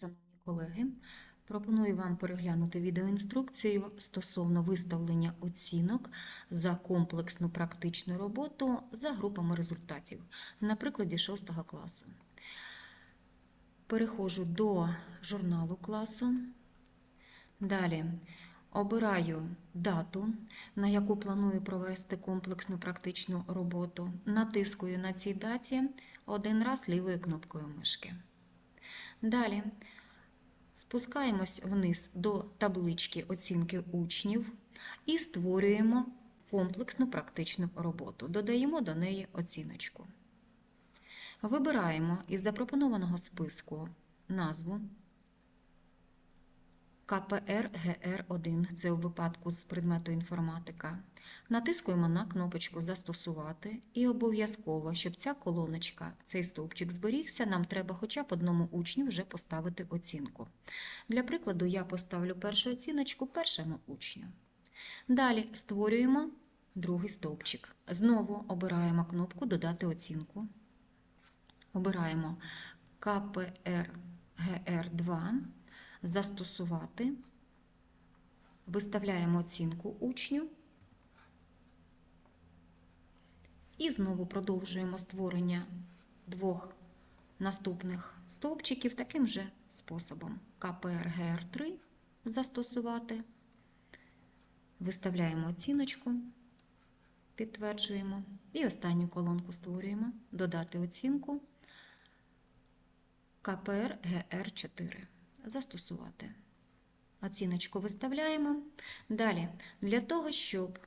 Шановні колеги, пропоную вам переглянути відеоінструкцію стосовно виставлення оцінок за комплексну практичну роботу за групами результатів на прикладі 6 класу. Переходжу до журналу класу. Далі обираю дату, на яку планую провести комплексну практичну роботу. Натискую на цій даті один раз лівою кнопкою мишки. Далі спускаємось вниз до таблички оцінки учнів і створюємо комплексну практичну роботу. Додаємо до неї оціночку. Вибираємо із запропонованого списку назву КПР ГР1, це у випадку з предмету інформатика. Натискуємо на кнопочку Застосувати і обов'язково, щоб ця колоночка, цей стовпчик зберігся, нам треба хоча б одному учню вже поставити оцінку. Для прикладу, я поставлю першу оціночку першому учню. Далі створюємо другий стовпчик. Знову обираємо кнопку Додати оцінку. Обираємо КПР ГР2, застосувати, виставляємо оцінку учню. І знову продовжуємо створення двох наступних стовпчиків таким же способом. КПР-ГР3 застосувати, виставляємо оціночку, підтверджуємо. І останню колонку створюємо, додати оцінку КПР-ГР4. Застосувати. Оціночку виставляємо. Далі, для того, щоб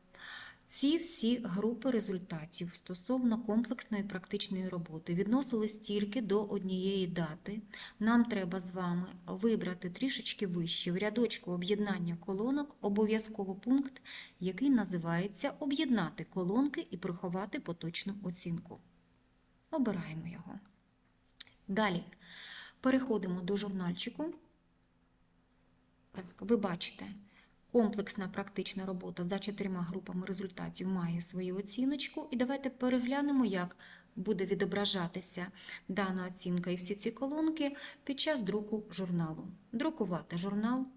ці всі групи результатів стосовно комплексної практичної роботи відносились тільки до однієї дати. Нам треба з вами вибрати трішечки вище в рядочку об'єднання колонок обов'язково пункт, який називається Об'єднати колонки і приховати поточну оцінку. Обираємо його. Далі переходимо до журнальчику. Ви бачите. Комплексна практична робота за чотирма групами результатів має свою оціночку. І давайте переглянемо, як буде відображатися дана оцінка і всі ці колонки під час друку журналу. Друкувати журнал,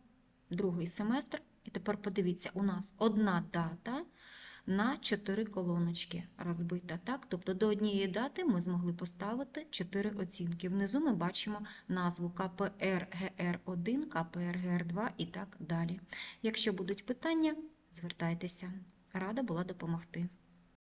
другий семестр. І тепер подивіться, у нас одна дата на чотири колоночки розбита. Так? Тобто до однієї дати ми змогли поставити чотири оцінки. Внизу ми бачимо назву КПР ГР1, КПР ГР2 і так далі. Якщо будуть питання, звертайтеся. Рада була допомогти.